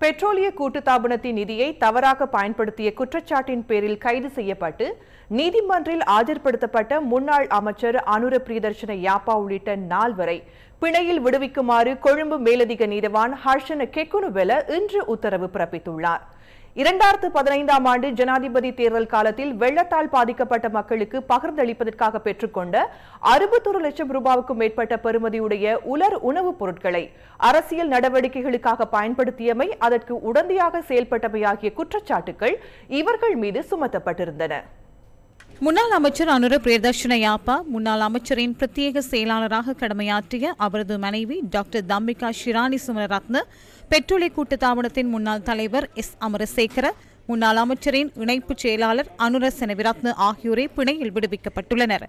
பெட்ரோலிய கூட்டுத்தாபனத்தின் நிதியை தவறாக பயன்படுத்திய குற்றச்சாட்டின் பேரில் கைது செய்யப்பட்டு நீதிமன்றில் ஆஜர்படுத்தப்பட்ட முன்னாள் அமைச்சர் அனுர பிரியதர்ஷன யாப்பா உள்ளிட்ட நால்வரை பிணையில் விடுவிக்குமாறு கொழும்பு மேலதிக நீதவான் ஹர்ஷன கெக்குனுவெல இன்று உத்தரவு பிறப்பித்துள்ளார். இரண்டாயிரத்து பதினைந்தாம் ஆண்டு ஜனாதிபதி தேர்தல் காலத்தில் வெள்ளத்தால் பாதிக்கப்பட்ட மக்களுக்கு பகிர்ந்தளிப்பதற்காக பெற்றுக்கொண்ட அறுபத்தொரு லட்சம் ரூபாவுக்கும் மேற்பட்ட பெறுமதியுடைய உலர் உணவுப் பொருட்களை அரசியல் நடவடிக்கைகளுக்காக பயன்படுத்தியமை அதற்கு உடந்தையாக செயல்பட்டமை ஆகிய குற்றச்சாட்டுகள் இவர்கள் மீது சுமத்தப்பட்டிருந்தன. முன்னாள் அமைச்சர் அனுர பிரியதர்ஷன யாப்பா முன்னாள் அமைச்சரின் பிரத்யேக செயலாளராக கடமையாற்றிய அவரது மனைவி டாக்டர் தம்பிகா ஷிராணி சுமரத்ன பெட்ரோலிய கூட்டுத்தாபனத்தின் முன்னாள் தலைவர் எஸ் அமரசேகர முன்னாள் அமைச்சரின் இணைப்பு செயலாளர் அனுர செனவிரத்ன ஆகியோரே பிணையில் விடுவிக்கப்பட்டுள்ளனர்.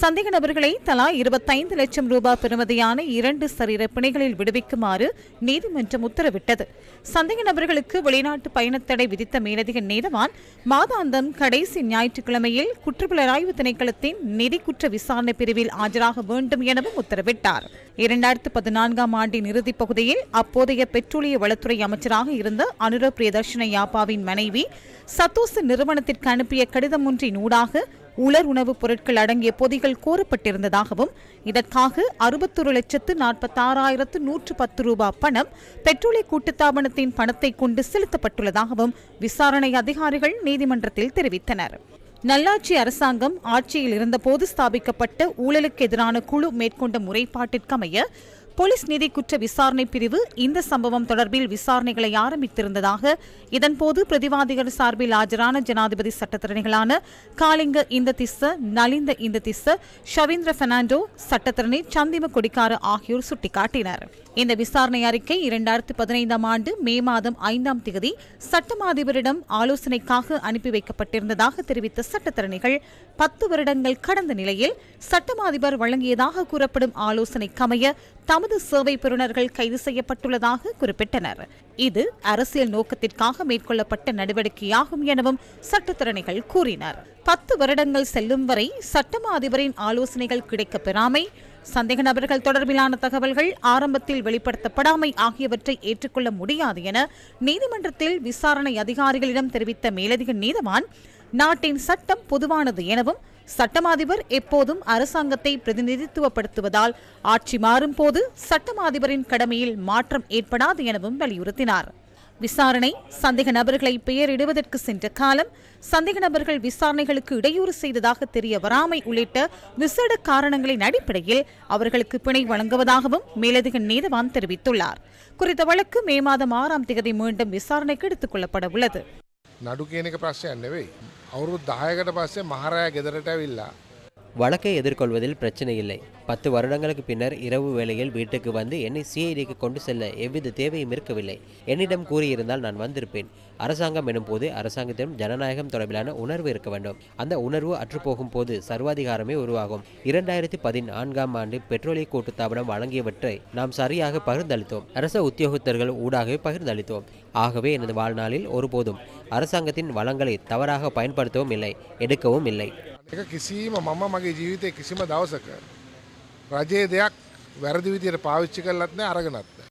சந்தேக நபர்களை தலா இருபத்தைந்து லட்சம் ரூபாய் பெறுமதியான இரண்டு சரீர பிணைகளில் விடுவிக்குமாறு நீதிமன்றம் உத்தரவிட்டது. சந்தேக நபர்களுக்கு வெளிநாட்டு பயணத்தடை விதித்த மேலதிக நீதவான் மாதாந்தம் கடைசி ஞாயிற்றுக்கிழமையில் குற்றப்புலராய்வு திணைக்களத்தின் நிதி குற்ற விசாரணை பிரிவில் ஆஜராக வேண்டும் எனவும் உத்தரவிட்டார். இரண்டாயிரத்து பதினான்காம் ஆண்டின் இறுதிப் பகுதியில் அப்போதைய பெட்ரோலிய வளத்துறை அமைச்சராக இருந்த அனுர பிரியதர்ஷன யாப்பாவின் மனைவி சத்தோசு நிறுவனத்திற்கு அனுப்பிய கடிதம் ஒன்றின் ஊடாக உலர் உணவுப் பொருட்கள் அடங்கிய பொதிகள் கோரப்பட்டிருந்ததாகவும் இதற்காக அறுபத்தொரு லட்சத்து நாற்பத்தாறாயிரத்து நூற்று பத்து ரூபாய் பணம் பெட்ரோலிய கூட்டுத்தாபனத்தின் பணத்தை கொண்டு செலுத்தப்பட்டுள்ளதாகவும் விசாரணை அதிகாரிகள் நீதிமன்றத்தில் தெரிவித்தனர். நல்லாட்சி அரசாங்கம் ஆட்சியில் இருந்தபோது ஸ்தாபிக்கப்பட்ட ஊழலுக்கு எதிரான குழு மேற்கொண்ட முறைப்பாட்டிற்கமைய போலீஸ் நிதி குற்ற விசாரணை பிரிவு இந்த சம்பவம் தொடர்பில் விசாரணைகளை ஆரம்பித்திருந்ததாக இதன்போது பிரதிவாதிகள் சார்பில் ஆஜரான ஜனாதிபதி சட்டத்திறனிகளான காலிங்க இந்த திஸ்ஸ நலிந்த இந்த திஸ்ஸ ஷவீந்திர பெர்னாண்டோ சட்டத்திறனி சந்திம கொடிக்கார ஆகியோர் சுட்டிக்காட்டினர். இந்த விசாரணை அறிக்கை இரண்டாயிரத்து பதினைந்தாம் ஆண்டு மே மாதம் ஐந்தாம் தேதி சட்டமாதிபரிடம் ஆலோசனைக்காக அனுப்பி வைக்கப்பட்டிருந்ததாக தெரிவித்த சட்டத்தரணிகள் பத்து வருடங்கள் கடந்த நிலையில் சட்டமாதிபர் வழங்கியதாக கூறப்படும் ஆலோசனைக்கமைய தமது சேவை பெறுநர்கள் கைது செய்யப்பட்டுள்ளதாக குறிப்பிட்டனர். இது அரசியல் நோக்கத்திற்காக மேற்கொள்ளப்பட்ட நடவடிக்கையாகும் எனவும் சட்டத்தரணிகள் கூறினர். பத்து வருடங்கள் செல்லும் வரை சட்டமா அதிபரின் ஆலோசனைகள் கிடைக்கப் பெறாமை சந்தேக நபர்கள் தொடர்பிலான தகவல்கள் ஆரம்பத்தில் வெளிப்படுத்தப்படாமை ஆகியவற்றை ஏற்றுக்கொள்ள முடியாது என நீதிமன்றத்தில் விசாரணை அதிகாரிகளிடம் தெரிவித்த மேலதிக நீதவான் நாட்டின் சட்டம் பொதுவானது எனவும் சட்டமாதிபர் எப்போதும் அரசாங்கத்தை பிரதிநிதித்துவப்படுத்துவதால் ஆட்சி மாறும் போது சட்டமாதிபரின் கடமையில் மாற்றம் ஏற்படாது எனவும் வலியுறுத்தினார். விசாரணை சந்தேக நபர்களை பெயரிடுவதற்கு சென்ற காலம் சந்தேக நபர்கள் விசாரணைகளுக்கு இடையூறு செய்ததாக தெரிய வராமை உள்ளிட்ட விசேட காரணங்களின் அடிப்படையில் அவர்களுக்கு பிணை வழங்குவதாகவும் மேலதிக நீதவான் தெரிவித்துள்ளார். குறித்த வழக்கு மே மாதம் ஆறாம் தேதி மீண்டும் விசாரணைக்கு எடுத்துக் கொள்ளப்பட உள்ளது. අවුරුදු 10කට පස්සේ මහරෑ ගෙදරට ඇවිල්ලා வழக்கை எதிர்கொள்வதில் பிரச்சனை இல்லை. பத்து வருடங்களுக்கு பின்னர் இரவு வேளையில் வீட்டுக்கு வந்து என்னை சிஐடிக்கு கொண்டு செல்ல எவ்வித தேவையும் இருக்கவில்லை. என்னிடம் கூறியிருந்தால் நான் வந்திருப்பேன். அரசாங்கம் எனும் போது அரசாங்கத்திடம் ஜனநாயகம் தொடர்பிலான உணர்வு இருக்க வேண்டும். அந்த உணர்வு அற்றுப்போகும் போது சர்வாதிகாரமே உருவாகும். இரண்டாயிரத்தி பதினான்காம் ஆண்டு பெட்ரோலிய கூட்டுத்தாபனம் வழங்கியவற்றை நாம் சரியாக பகிர்ந்தளித்தோம். அரச உத்தியோகத்தர்கள் ஊடாகவே பகிர்ந்தளித்தோம். ஆகவே எனது வாழ்நாளில் ஒருபோதும் அரசாங்கத்தின் வளங்களை தவறாக பயன்படுத்தவும் இல்லை எடுக்கவும் இல்லை. එක කිසිීම මම මගේ ජීවිතය කිසිම දවසක. රජයේ දෙයක් වැරදි විදියට පාවිච්චි කරලත්න අරගෙනත්න.